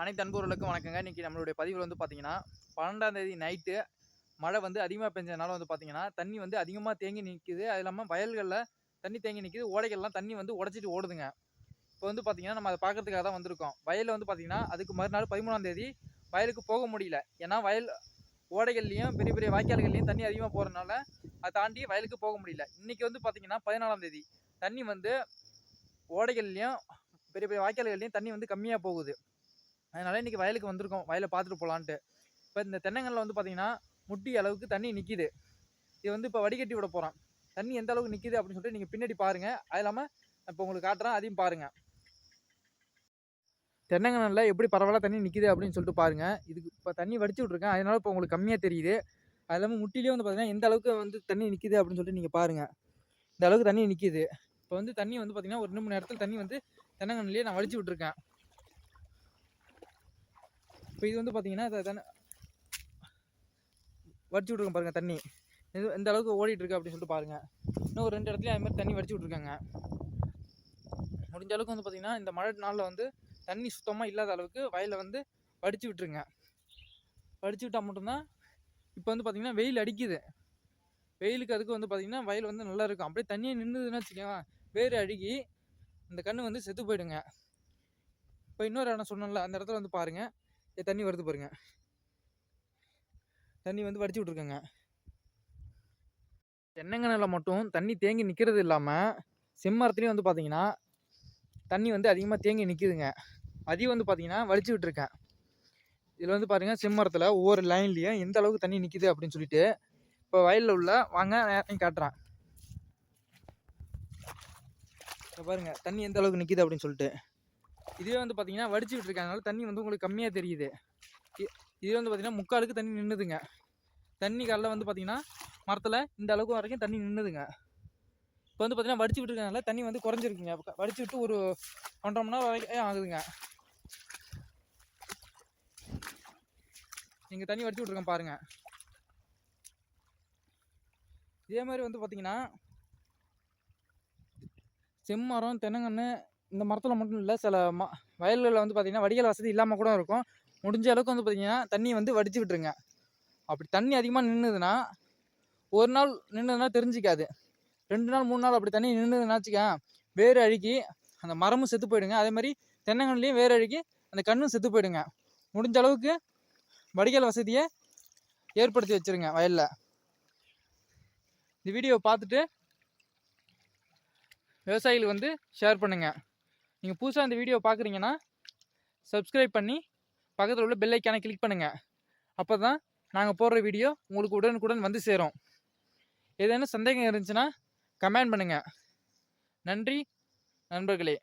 அனைத்து அன்பர்களுக்கும் வணக்கங்க. இன்றைக்கி நம்மளுடைய பதிவில் வந்து பார்த்தீங்கன்னா பன்னெண்டாம் தேதி நைட்டு மழை வந்து அதிகமாக பெஞ்சதுனால வந்து பார்த்தீங்கன்னா தண்ணி வந்து அதிகமாக தேங்கி நிற்குது அது இல்லாமல் வயல்களில் தண்ணி தேங்கி நிற்குது ஓடைகள்லாம் தண்ணி வந்து உடச்சிட்டு ஓடுதுங்க. இப்போ வந்து பார்த்தீங்கன்னா நம்ம அதை பார்க்கறதுக்காக தான் வந்திருக்கோம். வயலில் வந்து பார்த்திங்கன்னா அதுக்கு மறுநாள் பதிமூணாம் தேதி வயலுக்கு போக முடியல. ஏன்னா வயல் ஓடைகள்லேயும் பெரிய பெரிய வாய்க்கால்கள்லையும் தண்ணி அதிகமாக போகிறதுனால அதை தாண்டி வயலுக்கு போக முடியல. இன்றைக்கி வந்து பார்த்திங்கன்னா பதினாலாம் தேதி தண்ணி வந்து ஓடைகள்லேயும் பெரிய பெரிய வாய்க்கால்கள்லையும் தண்ணி வந்து கம்மியாக போகுது. அதனால இன்றைக்கி வயலுக்கு வந்திருக்கோம். வயலை பார்த்துட்டு போகலான்ட்டு இப்போ இந்த தென்னங்கல்ல வந்து பார்த்தீங்கன்னா முட்டி அளவுக்கு தண்ணி நிற்கிது இது வந்து இப்போ வடிகட்டி விட போகிறோம் தண்ணி எந்த அளவுக்கு நிற்கிது அப்படின்னு சொல்லிட்டு நீங்கள் பின்னாடி பாருங்கள் அது இல்லாமல் இப்போ உங்களுக்கு காட்டுறேன் அதையும் பாருங்கள் தென்னங்கல்ல எப்படி பரவாயில்ல தண்ணி நிற்கிது அப்படின்னு சொல்லிட்டு பாருங்கள் இதுக்கு இப்போ தண்ணி வடிச்சு விட்ருக்கேன் அதனால் இப்போ உங்களுக்கு கம்மியாக தெரியுது. அது இல்லாமல் முட்டிலேயே வந்து பார்த்தீங்கன்னா எந்த அளவுக்கு வந்து தண்ணி நிற்கிது அப்படின்னு சொல்லிட்டு நீங்கள் பாருங்கள் இந்த அளவுக்கு தண்ணி நிற்கிது இப்போ வந்து தண்ணி வந்து பார்த்தீங்கன்னா ஒரு ரெண்டு மணி நேரத்தில் தண்ணி வந்து தென்னங்கன்னிலேயே நான் வடிச்சு விட்ருக்கேன் இப்போ இது வந்து பார்த்தீங்கன்னா தண்ணி வடிச்சு விட்ருக்கோம் பாருங்கள் தண்ணி. இது எந்த அளவுக்கு ஓடிட்டுருக்கு அப்படின்னு சொல்லிட்டு பாருங்கள் இன்னும் ஒரு ரெண்டு இடத்துலையும் அது மாதிரி தண்ணி வடிச்சு விட்ருக்காங்க முடிஞ்ச அளவுக்கு வந்து பார்த்திங்கன்னா இந்த மழை நாளில் வந்து தண்ணி சுத்தமாக இல்லாத அளவுக்கு வயலில் வந்து வடித்து விட்டுருங்க. வடித்து விட்டால் மட்டும்தான் இப்போ வந்து பார்த்திங்கன்னா வெயில் அடிக்குது. வெயிலுக்கு அதுக்கு வந்து பார்த்திங்கன்னா வயல் வந்து நல்லா இருக்கும். அப்படியே தண்ணியே நின்றுதுன்னு வச்சுக்கோங்க வேர் அழுகி அந்த கன்று வந்து செத்து போயிடுங்க. இப்போ இன்னொரு இடம் சொன்னல அந்த இடத்துல வந்து பாருங்கள் தண்ணி வருது பாருங்க. தண்ணி வந்து வடிச்சு விட்ருக்கேங்க தென்னங்கனில் மட்டும் தண்ணி தேங்கி நிற்கிறது இல்லாமல் செம்மரத்துலேயும் வந்து பார்த்தீங்கன்னா தண்ணி வந்து அதிகமாக தேங்கி நிற்கிதுங்க அதையும் வந்து பார்த்தீங்கன்னா வலிச்சு விட்ருக்கேன் இதில் வந்து பாருங்கள் செம்மரத்தில் ஒவ்வொரு லைன்லேயும் எந்த அளவுக்கு தண்ணி நிற்கிது அப்படின்னு சொல்லிட்டு இப்போ வயலில் உள்ள வாங்க நேரம் காட்டுறேன். இப்போ பாருங்கள் தண்ணி எந்த அளவுக்கு நிற்கிது அப்படின்னு சொல்லிட்டு. இதுவே வந்து பார்த்தீங்கன்னா வடிச்சு விட்ருக்கனால தண்ணி வந்து உங்களுக்கு கம்மியாக தெரியுது. இதுவே வந்து பார்த்தீங்கன்னா முக்காலுக்கு தண்ணி நின்றுதுங்க தண்ணி காலில் வந்து பார்த்தீங்கன்னா மரத்தில் இந்த அளவுக்கு வரைக்கும் தண்ணி நின்றுதுங்க இப்போ வந்து பார்த்தீங்கன்னா வடிச்சு விட்டுருக்கனால தண்ணி வந்து குறைஞ்சிருக்குங்க. வடிச்சு விட்டு ஒரு ஒன்றரை மணி நேரம் வரைக்கும் ஆகுதுங்க. நீங்கள் தண்ணி வடிச்சு விட்ருக்கேன் பாருங்கள் இதே மாதிரி வந்து பார்த்தீங்கன்னா செம்மரம் தென்னங்கன்று இந்த மரத்தில் மட்டும் இல்லை சில ம வயல்களில் வந்து பார்த்திங்கன்னா வடிகால் வசதி இல்லாமல் கூட இருக்கும். முடிஞ்ச அளவுக்கு வந்து பார்த்திங்கன்னா தண்ணி வந்து வடிச்சு விட்டுருங்க. அப்படி தண்ணி அதிகமாக நின்றுதுன்னா ஒரு நாள் நின்றுதுன்னா தெரிஞ்சிக்காது. ரெண்டு நாள் மூணு நாள் அப்படி தண்ணி நின்றுதுன்னா வச்சுக்க வேர் அழுகி அந்த மரமும் செத்து போயிடுங்க. அதே மாதிரி தென்னங்கன்லேயும் வேர் அழுகி அந்த கண்ணும் செத்து போயிடுங்க. முடிஞ்ச அளவுக்கு வடிகால் வசதியை ஏற்படுத்தி வச்சுருங்க வயலில். இந்த வீடியோவை பார்த்துட்டு விவசாயிகள் வந்து ஷேர் பண்ணுங்கள் நீங்கள் புதுசாக இந்த வீடியோ பார்க்குறீங்கன்னா சப்ஸ்கிரைப் பண்ணி பக்கத்தில் உள்ள பெல்லைக்கான கிளிக் பண்ணுங்கள் அப்போ தான் நாங்கள் போடுற வீடியோ உங்களுக்கு உடனுக்குடன் வந்து சேரும். ஏதேனும் சந்தேகம் இருந்துச்சுன்னா கமெண்ட் பண்ணுங்கள் நன்றி நண்பர்களே.